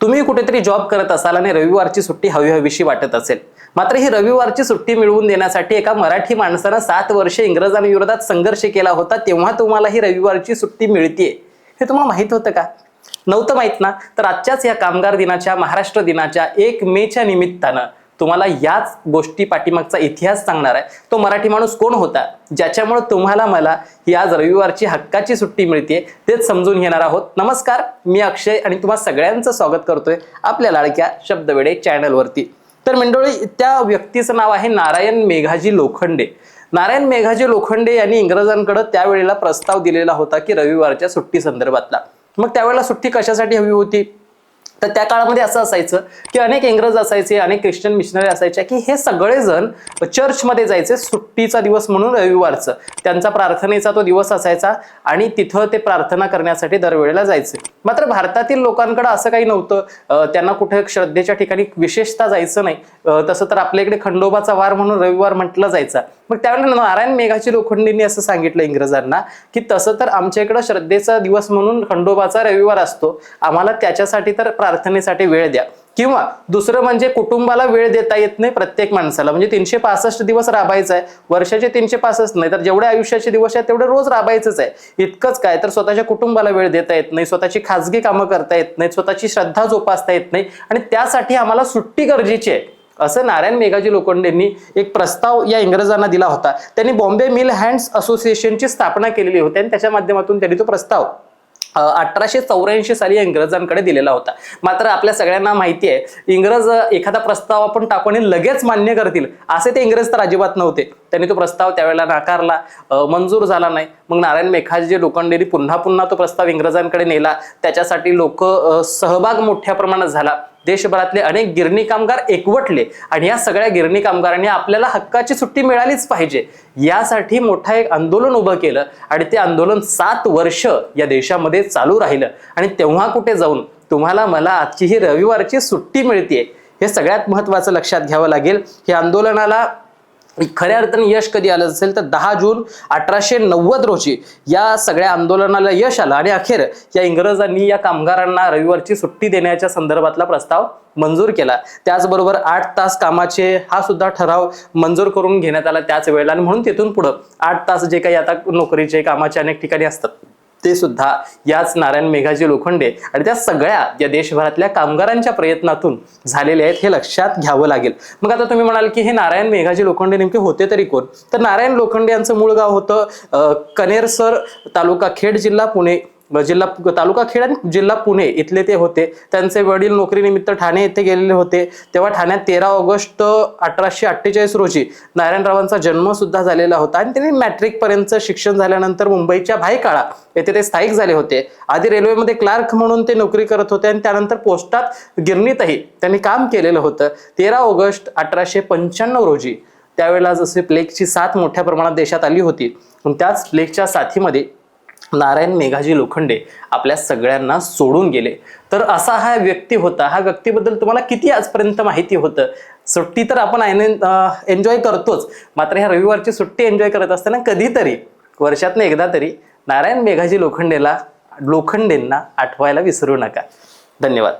तुम्ही कुठेतरी जॉब करत असाल आणि रविवारची सुट्टी हवी हवीशी वाटत असेल. मात्र ही रविवारची सुट्टी मिळवून देण्यासाठी एका मराठी माणसानं सात वर्षे इंग्रजांविरोधात संघर्ष केला होता तेव्हा तुम्हाला ही रविवारची सुट्टी मिळतीये. हे तुम्हाला माहीत होतं का? नव्हतं माहीत ना? तर आजच्याच या कामगार दिनाच्या महाराष्ट्र दिनाच्या एक मेच्या निमित्तानं तुम्हाला याच गोष्टी पाठीमागचा इतिहास सांगणार आहे. तो मराठी माणूस कोण होता? ज्याच्यामुळे तुम्हाला मला ही आज रविवारची हक्काची सुट्टी मिळते तेच समजून घेणार आहोत. नमस्कार मी अक्षय आणि तुम्हा सगळ्यांचं स्वागत करतोय आपल्या लाडक्या शब्दवेडे चॅनलवरती तर मंडळी त्या व्यक्तीचं नाव आहे नारायण मेघाजी लोखंडे. नारायण मेघाजी लोखंडे यांनी इंग्रजांकडे त्यावेळेला प्रस्ताव दिलेला होता की रविवारच्या सुट्टी संदर्भातला. मग त्यावेळेला सुट्टी कशासाठी हवी होती? तर त्या काळामध्ये असं असायचं की अनेक इंग्रज असायचे अनेक ख्रिश्चन मिशनरी असायच्या की हे सगळेजण चर्चमध्ये जायचे सुट्टीचा दिवस म्हणून रविवारचं. त्यांचा प्रार्थनेचा तो दिवस असायचा आणि तिथं ते प्रार्थना करण्यासाठी दरवेळेला जायचे. मात्र भारतातील लोकांकडे असं काही नव्हतं. त्यांना कुठे श्रद्धेच्या ठिकाणी विशेषतः जायचं नाही. तसं तर आपल्या इकडे खंडोबाचा वार म्हणून रविवार म्हटलं जायचा. मग त्यावेळेला नारायण मेघाची लोखंडींनी असं सांगितलं इंग्रजांना की तसं तर आमच्या इकडं श्रद्धेचा दिवस म्हणून खंडोबाचा रविवार असतो. आम्हाला त्याच्यासाठी तर प्रार्थनेसाठी वेळ द्या. किंवा दुसरं म्हणजे कुटुंबाला वेळ देता येत नाही प्रत्येक माणसाला. म्हणजे तीनशे पासष्ट दिवस राबायचं आहे. वर्षाचे तीनशे पासष्ट नाही तर जेवढे आयुष्याचे दिवस आहेत तेवढे रोज राबायचंच आहे. इतकंच काय तर स्वतःच्या कुटुंबाला वेळ देता येत नाही स्वतःची खाजगी कामं करता येत नाही स्वतःची श्रद्धा जोपासता येत नाही. आणि त्यासाठी आम्हाला सुट्टी गरजेची आहे. असं नारायण मेघाजी लोखंडेंनी एक प्रस्ताव या इंग्रजांना दिला होता. त्यांनी बॉम्बे मिल हँड्स असोसिएशनची स्थापना केलेली होती आणि त्याच्या माध्यमातून त्यांनी तो प्रस्ताव अठराशे चौऱ्याऐंशी साली या इंग्रजांकडे दिलेला होता. मात्र आपल्या सगळ्यांना माहिती आहे इंग्रज एखादा प्रस्ताव आपण टाकून लगेच मान्य करतील असे ते इंग्रज तर अजिबात नव्हते. त्यांनी तो प्रस्ताव त्यावेळेला नाकारला मंजूर झाला नाही. मग नारायण मेघाजी लोखंडेंनी पुन्हा पुन्हा तो प्रस्ताव इंग्रजांकडे नेला. त्याच्यासाठी लोक सहभाग मोठ्या प्रमाणात झाला. देशभरातले अनेक गिरणी कामगार एकवटले आणि या सगळ्या गिरणी कामगारांनी आपल्याला हक्काची सुट्टी मिळालीच पाहिजे. यासाठी मोठा एक आंदोलन उभं केलं आणि ते आंदोलन सात वर्ष या देशामध्ये चालू राहिलं. आणि तेव्हा कुठे जाऊन तुम्हाला मला आजची ही रविवारची सुट्टी मिळते हे सगळ्यात महत्वाचं लक्षात घ्यावं लागेल. हे आंदोलनाला खऱ्या अर्थाने यश कधी आलं असेल तर दहा जून अठराशे नव्वद रोजी या सगळ्या आंदोलनाला यश आलं. आणि अखेर या इंग्रजांनी या कामगारांना रविवारची सुट्टी देण्याच्या संदर्भातला प्रस्ताव मंजूर केला. त्याचबरोबर आठ तास कामाचे हा सुद्धा ठराव मंजूर करून घेण्यात आला त्याच वेळेला. आणि म्हणून तिथून पुढं आठ तास जे काही आता नोकरीचे कामाचे अनेक ठिकाणी असतात. ते सुद्धा याच नारायण मेघाजी लोखंडे आणि त्या सगळ्या या देशभरातल्या कामगारांच्या प्रयत्नातून झालेले आहेत हे लक्षात घ्यावं लागेल. मग आता तुम्ही म्हणाल की हे नारायण मेघाजी लोखंडे नेमके होते तरी कोण? तर नारायण लोखंडे यांचं मूळ गाव होतं कनेरसर तालुका खेड जिल्हा पुणे. जिल्हा तालुका खेड आणि जिल्हा पुणे इथले ते होते. त्यांचे वडील नोकरीनिमित्त ठाणे येथे गेलेले होते. तेव्हा ठाण्यात तेरा ऑगस्ट अठराशे अठ्ठेचाळीस रोजी नारायणरावांचा जन्म सुद्धा झालेला होता आणि त्यांनी मॅट्रिक पर्यंत शिक्षण झाल्यानंतर मुंबईच्या भायकाळा येथे ते स्थायिक झाले होते. आधी रेल्वेमध्ये क्लार्क म्हणून ते नोकरी करत होते आणि त्यानंतर पोस्टात गिरणीतही त्यांनी काम केलेलं होतं. तेरा ऑगस्ट अठराशे पंच्याण्णव रोजी त्यावेळेला जसे प्लेगची साथ मोठ्या प्रमाणात देशात आली होती. त्याच प्लेगच्या साथीमध्ये नारायण मेघाजी लोखंडे आपल्या सगळ्यांना सोडून गेले. तर असा हा व्यक्ती होता. हा व्यक्तीबद्दल तुम्हाला किती आजपर्यंत माहिती होतं? सुट्टी तर आपण एन्जॉय करतोच. मात्र ह्या रविवारची सुट्टी एन्जॉय करत असताना कधीतरी वर्षातनं एकदा तरी नारायण मेघाजी लोखंडेला लोखंडेंना आठवायला विसरू नका. धन्यवाद.